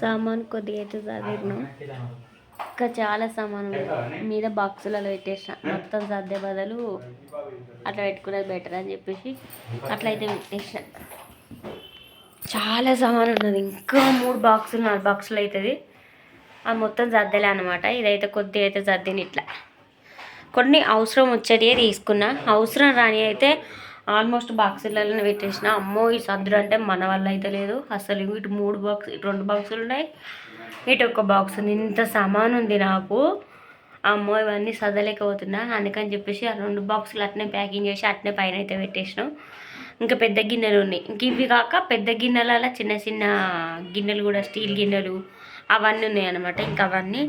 సామాన్ కొద్దిగా అయితే చదివినాం ఇంకా చాలా సామాన్ ఉంది మీద బాక్సులలో పెట్టేసిన. మొత్తం సర్దే బదులు అట్లా పెట్టుకునేది బెటర్ అని చెప్పేసి అట్లా అయితే పెట్టేసిన. చాలా సామాన్ ఉన్నది. ఇంకా మూడు బాక్సులు నాలుగు బాక్సులు అవుతుంది అది మొత్తం సర్దలే అనమాట ఇదైతే కొద్దిగా అయితే సర్దిని ఇట్లా. కొన్ని అవసరం వచ్చేటివే తీసుకున్నా. అవసరం రాని అయితే ఆల్మోస్ట్ బాక్సులలో పెట్టేసిన. అమ్మో ఈ సర్దుడు అంటే మన వల్ల అయితే లేదు. అసలు ఇటు మూడు బాక్స్ ఇటు రెండు బాక్సులు ఉన్నాయి. ఇటు ఒక బాక్స్ ఉంది. ఇంత సామాన్ ఉంది నాకు. అమ్మో ఇవన్నీ సదలేకపోతున్నా అందుకని చెప్పేసి ఆ రెండు బాక్సులు అట్నే ప్యాకింగ్ చేసి అట్నే పైన అయితే పెట్టేసినాం. ఇంకా పెద్ద గిన్నెలు ఉన్నాయి. ఇంక ఇవి కాక పెద్ద గిన్నెలలో చిన్న చిన్న గిన్నెలు కూడా స్టీల్ గిన్నెలు అవన్నీ ఉన్నాయి అనమాట ఇంకా అవన్నీ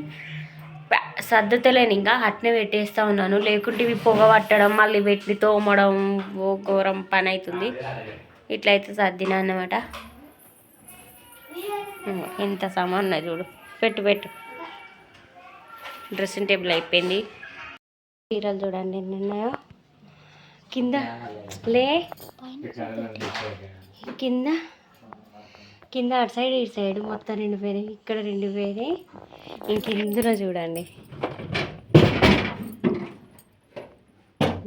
సర్దుతలేను ఇంకా అట్నే పెట్టేస్తా ఉన్నాను. లేకుంటే ఇవి పొగ పట్టడం మళ్ళీ పెట్టి తోమడం ఓ ఘోరం పని అవుతుంది ఇట్లయితే సర్దినా అన్నమాట. ఎంత సామాన్ చూడు. పెట్టు పెట్టు. డ్రెస్సింగ్ టేబుల్ అయిపోయింది. చీరలు చూడండి ఎన్ని ఉన్నాయో. కింద లే. కింద. కింద అటు సైడ్ ఇటు సైడ్ మొత్తం రెండు వేరే ఇక్కడ రెండు వేరే ఇంక ఇందులో చూడండి.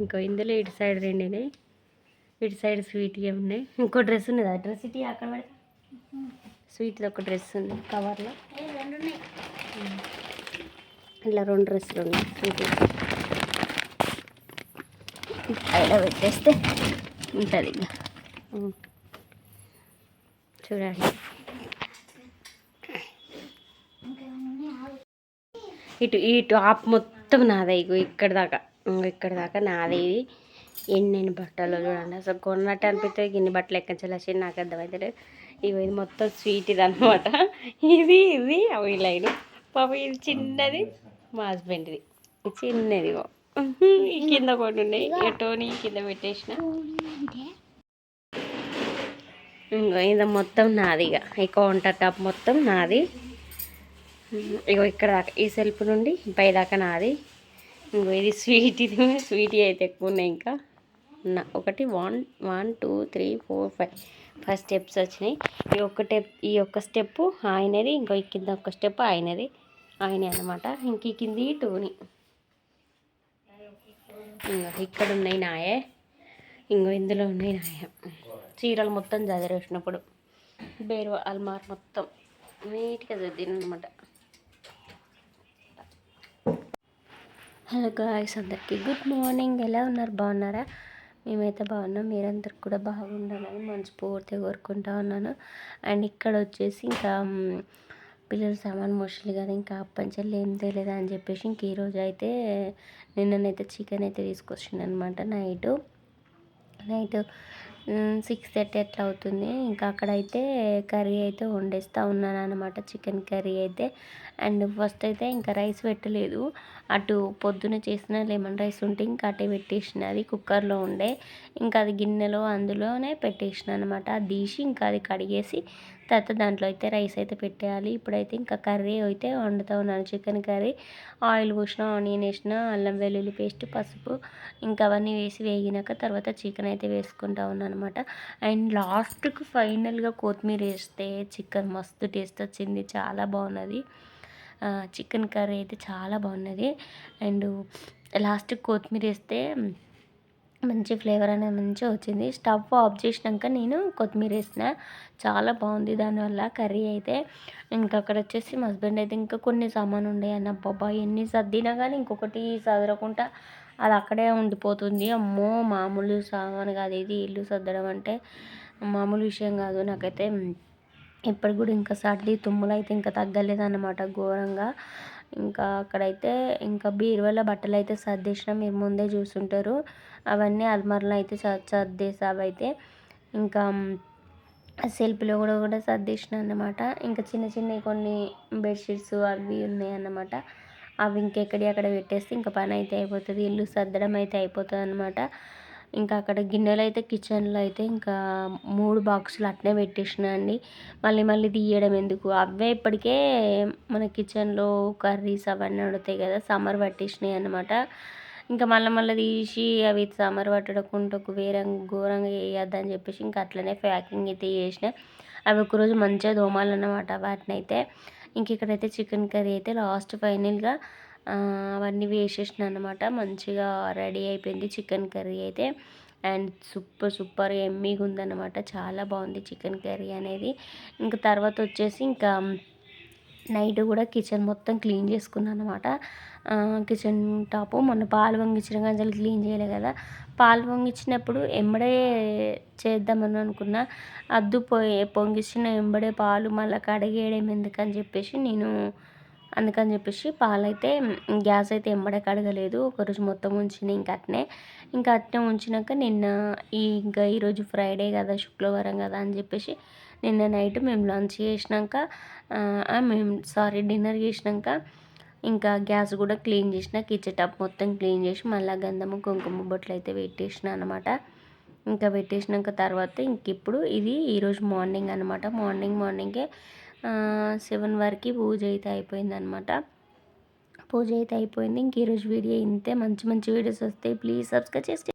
ఇంకో ఇందులో ఇటు సైడ్ రెండునే ఇటు సైడ్ స్వీట్గా ఉన్నాయి. ఇంకో డ్రెస్ ఉన్నది. ఆ డ్రెస్ ఇటు అక్కడ పెడతా. స్వీట్ ఒక డ్రెస్ ఉంది కవర్లో ఇలా రెండు డ్రెస్సులు ఉన్నాయి. స్వీట్ పెట్టేస్తే ఉంటుంది ఇక. చూడండి. ఇటు ఈ టాప్ మొత్తం నాదే ఇగో ఇక్కడ దాకా ఇంగో ఇక్కడ దాకా నాదే ఇది. ఎన్నెన్ని బట్టలు చూడండి. అసలు కొన్నట్టు అనిపిస్తుంది గిన్ని బట్టలు ఎక్కించాలి నాకు అర్థమవుతుంది ఇవి ఇది మొత్తం స్వీట్ ఇది అనమాట ఇది ఇది అవి లైన్. పాప ఇది చిన్నది మా హస్బెండ్ది చిన్నది ఇగో. కింద కొన్ని ఉన్నాయి. ఎటోని కింద పెట్టేసిన. ఇంకో ఇది మొత్తం నాది ఇక ఈ కౌంటర్ టాప్ మొత్తం నాది. ఇగో ఇక్కడ ఈ సెల్ఫ్ నుండి పై దాకా నాది. ఇంకో ఇది స్వీట్ ఇది స్వీట్ అయితే ఎక్కువ ఉన్నాయి ఇంకా. నా ఒకటి one one two three four five. Five steps వచ్చినాయి. ఈ ఒక్క టెప్ ఈ ఒక్క స్టెప్ ఆయనది ఇంకో ఈ కింద ఒక స్టెప్ ఆయనది. ఆయనే అనమాట ఇంక ఈ కింది టూని. ఇక్కడ ఉన్నాయి నాయే. ఇంకో ఇందులో ఉన్నాయి నాయ. చీరలు మొత్తం చదివేసినప్పుడు. బేరు అల్మార్ మొత్తం. నీట్గా చదివాను అనమాట హలో గాయస్ అందరికీ గుడ్ మార్నింగ్ ఎలా ఉన్నారు? బాగున్నారా? మేమైతే బాగున్నాం. మీరందరు కూడా బాగుండాలని మనస్ఫూర్తిగా కోరుకుంటా ఉన్నాను. అండ్ ఇక్కడ వచ్చేసి ఇంకా పిల్లలు పిల్లల సామాన్ మోస్ట్లీ కానీ ఇంకా అప్పంచెల్లి ఏం తెలియదా అని చెప్పేసి ఇంక ఈరోజు అయితే నిన్ననైతే చికెన్ అయితే తీసుకొచ్చిన అనమాట నైట్. నైట్ సిక్స్ థర్టీ అట్లా అవుతుంది. ఇంకా అక్కడైతే కర్రీ అయితే వండేస్తూ ఉన్నాను అనమాట చికెన్ కర్రీ అయితే. అండ్ ఫస్ట్ అయితే ఇంకా రైస్ పెట్టలేదు. అటు పొద్దున చేసిన లెమన్ రైస్ ఉంటే ఇంకా అటే పెట్టేసిన. అది కుక్కర్లో ఉండే. ఇంకా అది గిన్నెలో అందులోనే పెట్టేసిన అనమాట అది తీసి ఇంకా అది కడిగేసి తర్వాత దాంట్లో అయితే రైస్ అయితే పెట్టేయాలి. ఇప్పుడైతే ఇంకా కర్రీ అయితే వండుతూ. ఉన్నాను చికెన్ కర్రీ ఆయిల్ పోసిన ఆనియన్ వేసిన అల్లం వెల్లుల్లి పేస్ట్ పసుపు ఇంకా అవన్నీ వేసి వేగినాక తర్వాత చికెన్ అయితే వేసుకుంటా ఉన్నాను అనమాట అండ్ లాస్ట్కి ఫైనల్గా కొత్తిమీర వేస్తే చికెన్ మస్తు టేస్ట్ వచ్చింది. చాలా బాగున్నది. చికెన్ కర్రీ అయితే చాలా బాగున్నది. అండ్ లాస్ట్ కొత్తిమీర వేస్తే మంచి ఫ్లేవర్ అనేది మంచిగా వచ్చింది. స్టవ్ ఆఫ్ చేసినాక నేను కొత్తిమీర వేసిన. చాలా బాగుంది దానివల్ల కర్రీ అయితే. ఇంకా అక్కడ వచ్చేసి మా హస్బెండ్ అయితే ఇంకా కొన్ని సామాన్ ఉండే అన్న బాబా ఎన్ని సర్దినా కానీ ఇంకొకటి సదరకుండా అది అక్కడే ఉండిపోతుంది. అమ్మో! మామూలు సామాన్ కాదు ఇది. ఇల్లు సర్దడం అంటే మామూలు విషయం కాదు. నాకైతే ఇప్పటికి కూడా ఇంకా సర్ది తుమ్ములు అయితే ఇంకా తగ్గలేదన్నమాట ఘోరంగా. ఇంకా అక్కడైతే ఇంకా బీరువాల బట్టలు అయితే సర్దేసిన మీరు ముందే చూసుంటారు. అవన్నీ అల్మార్లో అయితే సర్ సర్దేసి అవైతే ఇంకా సెల్ఫ్లో కూడా కూడా సర్దేసిన అన్నమాట. ఇంకా చిన్న చిన్నవి కొన్ని బెడ్షీట్స్ అవి ఉన్నాయి అన్నమాట. అవి ఇంకెక్కడి అక్కడ పెట్టేస్తే ఇంకా పని అయితే అయిపోతుంది. ఇల్లు సర్దడం అయితే అయిపోతుంది అనమాట ఇంకా అక్కడ గిన్నెలు అయితే కిచెన్లో అయితే ఇంకా మూడు బాక్సులు అట్నే పెట్టేసిన అండి. మళ్ళీ మళ్ళీ తీయడం ఎందుకు? అవే ఇప్పటికే మన కిచెన్లో కర్రీస్ అవన్నీ ఉడతాయి కదా సమ్మర్ పట్టేసినాయి అన్నమాట. ఇంకా మళ్ళీ మళ్ళీ తీసి అవి సమ్మర్ పట్టకుండా వేరే ఘోరంగా వేయద్దని చెప్పేసి ఇంకా అట్లనే ప్యాకింగ్ అయితే చేసిన. అవి ఒకరోజు మంచిగా దోమాలన్నమాట వాటిని అయితే ఇంక ఇక్కడైతే చికెన్ కర్రీ అయితే లాస్ట్ ఫైనల్గా అవన్నీ వేసేసిన అనమాట మంచిగా రెడీ అయిపోయింది చికెన్ కర్రీ అయితే. అండ్ సూపర్ సూపర్ ఎమ్మీగా ఉందన్నమాట. చాలా బాగుంది చికెన్ కర్రీ అనేది. ఇంకా తర్వాత వచ్చేసి ఇంకా నైట్ కూడా కిచెన్ మొత్తం క్లీన్ చేసుకున్నాను అనమాట కిచెన్ టాపు మొన్న పాలు పొంగించిన కానీ క్లీన్ చేయలే కదా. పాలు పొంగించినప్పుడు ఎంబడే చేద్దామని అనుకున్న. అద్దు పొ పొంగించిన ఎంబడే పాలు మళ్ళీ కడిగేయడం ఎందుకని చెప్పేసి నేను అందుకని చెప్పేసి పాలైతే గ్యాస్ అయితే ఎంబడే కడగలేదు ఒకరోజు మొత్తం ఉంచిన ఇంకా అట్నే. ఇంకా అట్నే ఉంచినాక నిన్న ఈ ఇంకా ఈరోజు ఫ్రైడే కదా శుక్రవారం కదా అని చెప్పేసి నిన్న నైట్ మేము లంచ్ చేసినాక మేము సారీ డిన్నర్ చేసినాక ఇంకా గ్యాస్ కూడా క్లీన్ చేసిన కిచెన్ టప్ మొత్తం క్లీన్ చేసి మళ్ళీ గంధము కుంకుమ బొట్లు అయితే పెట్టేసిన అనమాట ఇంకా పెట్టేసినాక తర్వాత ఇంక ఇప్పుడు ఇది ఈరోజు మార్నింగ్ అనమాట మార్నింగ్ మార్నింగే సెవెన్ వరకు పూజ అయితే అయిపోయింది అనమాట పూజ అయితే అయిపోయింది. ఇంక ఈరోజు వీడియో ఇంతే. మంచి మంచి వీడియోస్ వస్తాయి. ప్లీజ్ సబ్స్క్రైబ్ చేసి